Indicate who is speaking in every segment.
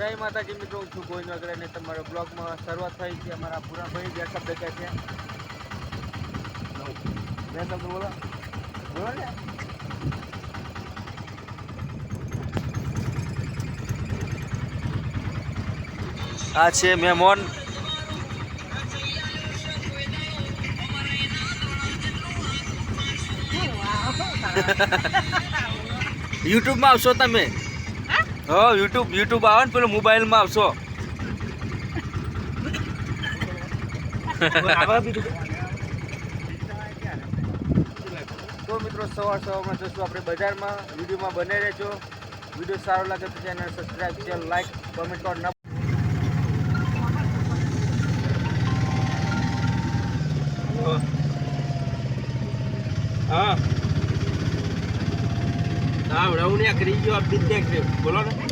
Speaker 1: જય માતાજી મિત્રો હું છું ગોવિંદ અને તમારા બ્લોગમાં શરૂઆત થઈ છે. અમારા પૂરા ભાઈ બે શબ્દ કહે છે. બે શબ્દ બોલો. બોલો ને. આ છે મહેમાન. યુટ્યુબમાં આવશો તમે. હો યુટ્યુબ યુટ્યુબ આવે ને પેલું મોબાઈલમાં આવશો. તો મિત્રો સવાર સવારમાં જશું આપણે બજારમાં. વિડીયોમાં બને રહેજો. વીડિયો સારો લાગે તો ચેનલ સબસ્ક્રાઈબ છે લાઈક કોમેન્ટ કરો ના
Speaker 2: હા. હા ને હું કરી ગયો આ બીજ બોલો ને.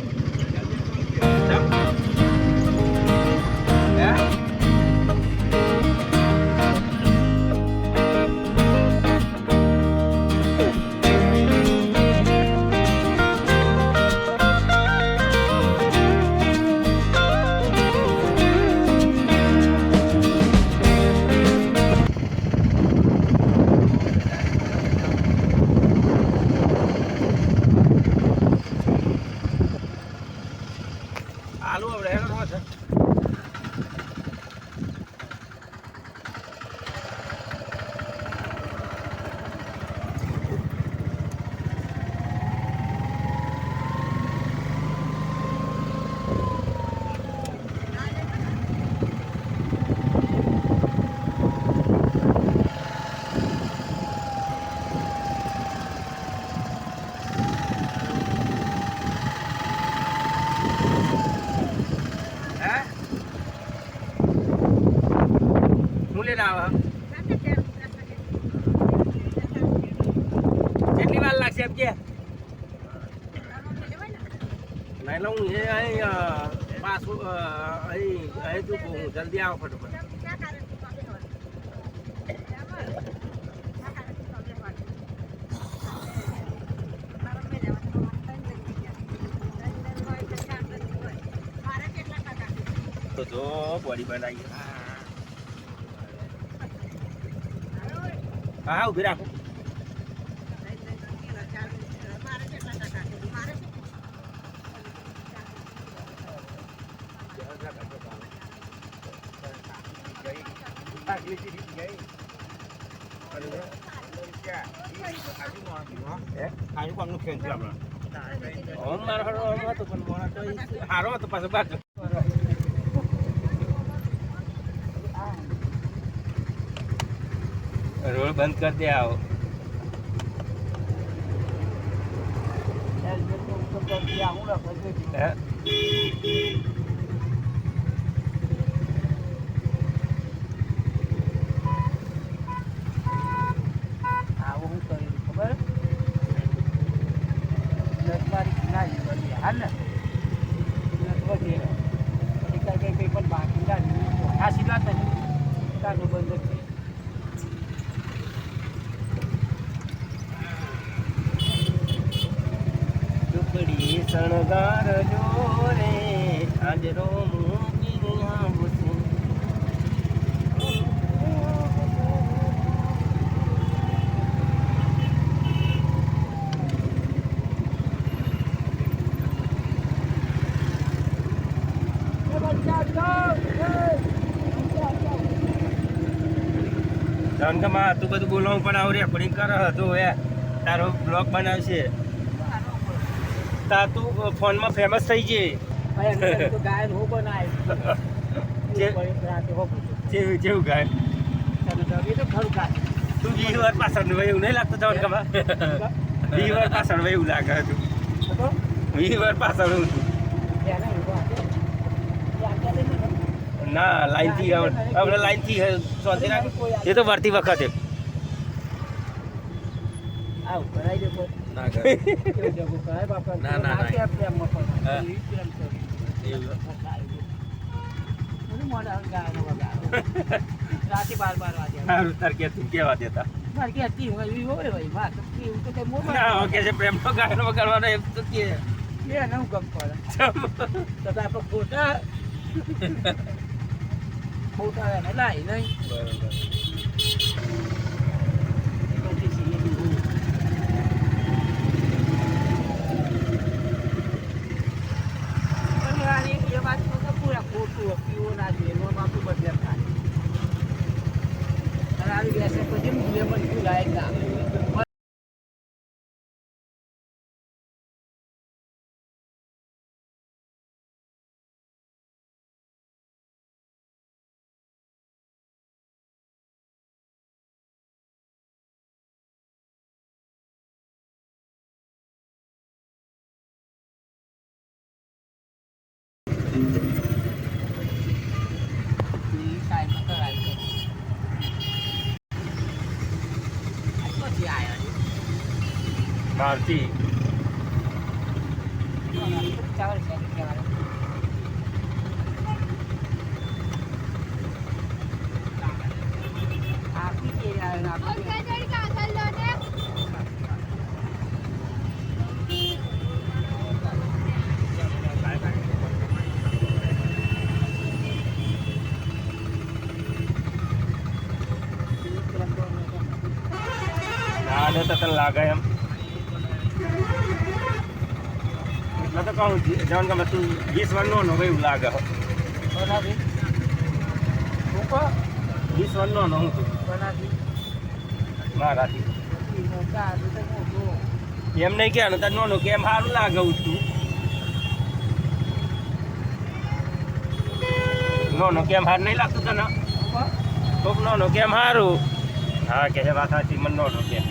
Speaker 2: લઈને કેટલી વાર લાગશે એમ કે? અહીં પાછું અહીં અહીં તું બહુ જલ્દી આવો ફટાફટ. તો બોડી બનાવી. હા ઊભી રાખો. હારો હતો પાછો બાજુ રોડ બંધ કરી દે આવો હે?
Speaker 1: આવું હું કર્યું ખબર દસ તારીખ ના જ હાલ ને દસ વધે પછી કઈ કઈ કઈ પણ બાકી ના ખાસી ના થાય તારનું બંધ જ
Speaker 2: ટુકડી શણગાર જોરે, આજરો ધનકમાં તું બધું બોલાવું પણ આવડે રેકોર્ડિંગ કર હતું હે. તારો બ્લોગ બનાવશે. તા તું ફોનમાં ફેમસ થઈ જઈએ.
Speaker 1: ગાયન હું બનાય
Speaker 2: જેવું જેવું ગાય
Speaker 1: એ તો ખરું ગાય
Speaker 2: તું વી વાર પાછળ એવું નહીં લાગતું ધનકમાં વી વાર પાછળ એવું લાગે હતું. વી વાર પાછળ. ના? લાઈનથી હવે લાઈનથી રાખ એ તો વળતી વખતે.
Speaker 1: આવ દે
Speaker 2: ના
Speaker 1: કેવું બાપા
Speaker 2: ના, ના, ના.
Speaker 1: કરી. બાર બાર વાગે
Speaker 2: કે કેવા
Speaker 1: કે એવી હોય ભાઈ વાત એવું તો કઈ મોબાઈલ
Speaker 2: ના કે પ્રેમ તો ગાયનો વગાડવાનો એમ તો કે
Speaker 1: એને હું ગમ પડે તો ખોટા ખોટા નહીં
Speaker 2: બરોબર
Speaker 1: પછી સીએ દીધું. પણ યાર એ- એ વાતમાં તો પૂરા ખોટું હોય. પીવો ના જોઈએ. એનું માથું બદલે થાય. આવી બેસે પછી શું લાયક ના આવે.
Speaker 2: બહારથી
Speaker 1: ચાવલ છે કે કે
Speaker 2: વર્ષનો નો એવું લાગે
Speaker 1: બનાવી. હું કહો?
Speaker 2: વીસ વર્ષનો નો હું તું
Speaker 1: બનાવી.
Speaker 2: મારાથી
Speaker 1: ઈ મોટા હાથે તો મોટું.
Speaker 2: એમ નહીં કે તને નો કેમ સારું લાગે તું નો નો કેમ હાર નહીં લાગતું તને? કોક નો નો કેમ સારું હા કે વાત સાચી મને નો નો કેમ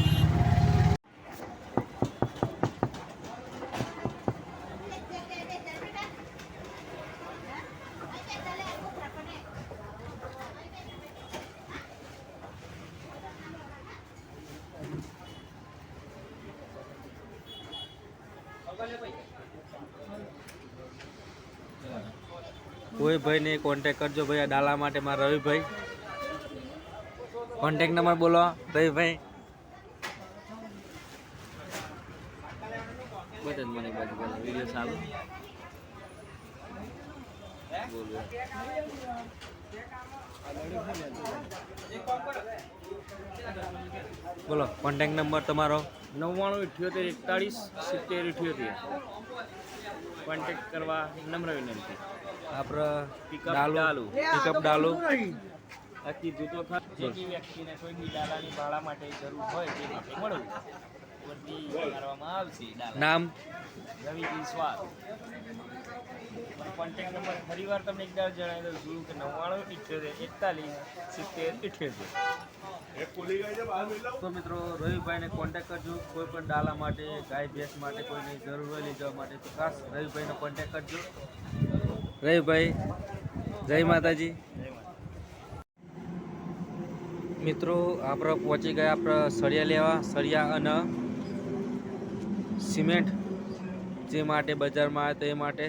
Speaker 3: કોઈ ભાઈને કોન્ટેક કરજો ભાઈ આ ડાલા માટે મારા રવિભાઈ. કોન્ટેક નંબર બોલો રવિભાઈ. બતાવ મને બાજુ બોલો વીડિયો ચાલુ બોલો. બોલો કોન્ટેક નંબર તમારો?
Speaker 2: નવ્વાણું અઠ્યોતેર એકતાળીસ સિત્તેર અઠ્યોતેર. કોન્ટેક્ટ કરવા નમ્ર વિનંતી.
Speaker 3: આપણે ડાલુ.
Speaker 2: ડાલુ.
Speaker 3: પિકઅપ ડાલુ.
Speaker 2: આખી જૂતો તો ખરા જે કી વ્યક્તિને કોઈ બી દાદાની ભાડા માટે જરૂર હોય તે માટે મળવું. કરવામાં આવશે
Speaker 3: નામ?
Speaker 2: રવિ વિશ્વાસ. કોન્ટેક્ટ નંબર ફરી વાર તમને દાવ જણાવી દઉં. છું કે નવ્વાણું ઇઠ્યોતેર એકતાલીસ સિત્તેર ઇઠ્યોતેર.
Speaker 3: તો મિત્રો રવિભાઈને કોન્ટેક્ટ કરજો. કોઈ પણ ડાલા માટે ગાય ભેંસ માટે કોઈની જરૂર હોય લઈ જવા માટે. તો ખાસ રવિભાઈનો કોન્ટેક્ટ કરજો. રવિભાઈ જય માતાજી. મિત્રો આપણે પહોંચી ગયા આપણે સળિયા લેવા સળિયા અને સિમેન્ટ. જે માટે બજારમાં આવે તો એ માટે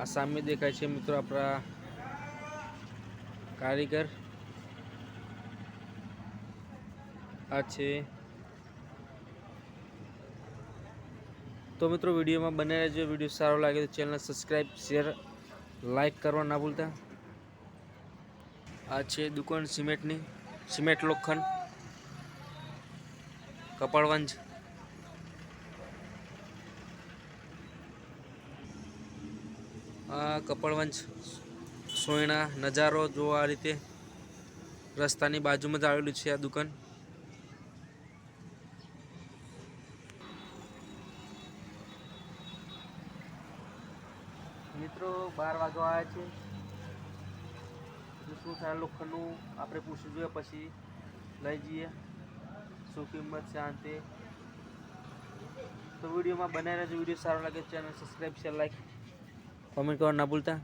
Speaker 3: આ સામે દેખાય છે મિત્રો આપણા કારીગર. આ છે. તો મિત્રો વિડીયોમાં બને રહેજો. વીડિયો સારો લાગે તો ચેનલ સબસ્ક્રાઈબ શેર લાઈક કરવા ના ભૂલતા. આ છે દુકાન સિમેન્ટની. સિમેન્ટ લોખંડ. કપાળવંજ. આ કપડવંશ સોયણા નજારો જો આ રીતે રસ્તાની બાજુમાં જ આવેલું છે આ દુકાન. મિત્રો, બાર વાગવા આવ્યા છે. શું થાય, લોખંડનું આપણે પૂછવું જોઈએ, પછી લઈ જઈએ. શું કિંમત છે અંતે તો. વિડીયોમાં બનાવી રહેજો. વીડિયો સારો લાગે channel subscribe share like comment કરવા ના ભૂલતા